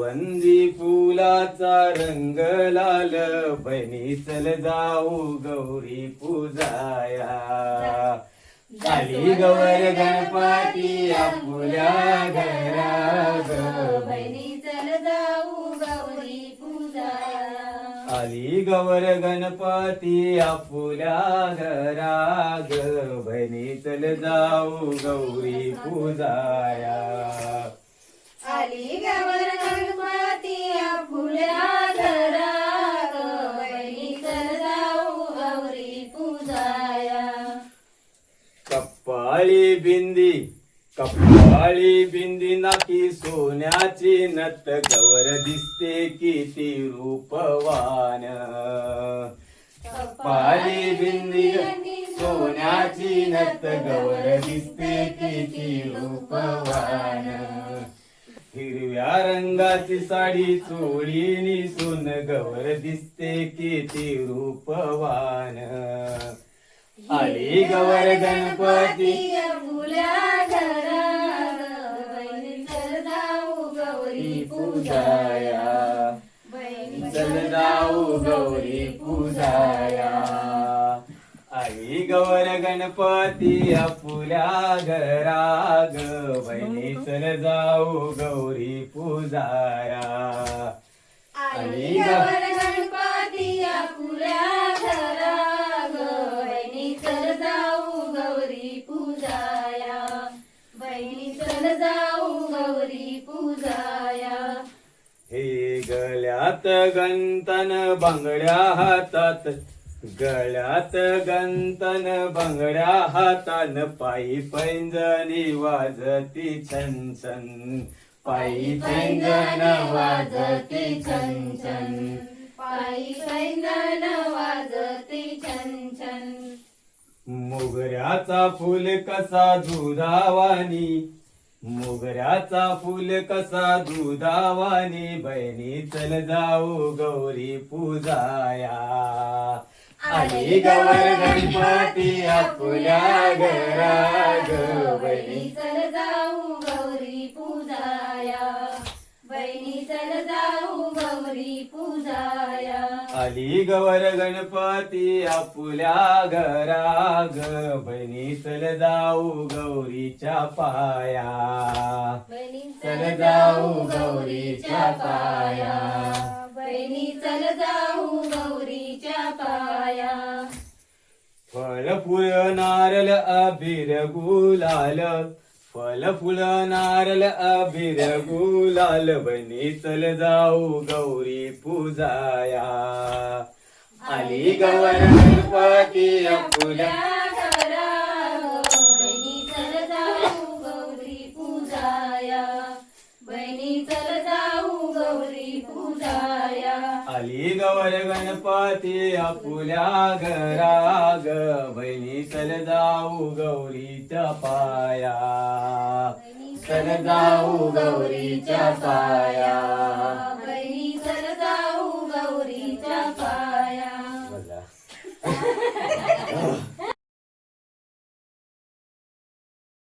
जास्वंदी फुलाचा रंग लाल बहिणी चल जाऊ गौरी पूजाया. आली गवर गणपती आपुल्या घरात बहिणी चल जाऊ गौरी पूजाया. आली गवर गणपती आपुल्या घराग. बहिणी चल जाऊ गौरी पूजाया. आली गवर गणपती फुला धरा गवरी तर जाऊ गौरी पूजाया. कप्पाळी बिंदी कप्पाळी बिंदी नाकी सोन्याची नत गवर दिसते किती रूपवान. कप्पाळी बिंदी सोन्याची नत गवर दिसते किती रूपवान. हिरव्या रंगाची साडी चोळी निसून गवर दिसते किती रूपवान. आली गवर गणपती. गौरी पूजाया. चल जाऊ गौरी पूजाया. गवर गणपती आपुल्या घराग. बहिणी चल जाऊ गौरी पूजाया आली गवर गणपती फुल्या घरात बहिणी चल जाऊ गौरी पूजाया बहिणी चल जाऊ गौरी पूजाया हे गळ्यात गंतन बांगड्या हातात. गळ्यात गंतन बंगड्या हातान पायी पैंजणी वाजती छन छन. पायी पैंजण वाजती छन छन. पायी पैंजण छन छन. मोगऱ्याचा फुल कसा दुधावानी मोगऱ्याचा फुल कसा दुधावानी बहिणी चल जाऊ गौरी पूजाया. आली गवर गणपती आपुल्या घराग. बहिणी बहिणी चल जाऊ गौरी पूजाया. बहिणी चल जाऊ गौरी पूजाया. आली गवर गणपती आपुल्या घराग. बहिणी चल जाऊ गौरीच्या पाया. बहिणी चल जाऊ गौरीच्या पाया. पाया. फळ फुल नारल अभिर गुलाल. फल फुल नारल अभिर गुलाल बनी चल जाऊ गौरी पूजाया. आली गवर गणपती आली गवर गणपती आपुल्या घराग. बहिणी चल जाऊ गौरीच्या पाया. चल जाऊ गौरीच्या पाया.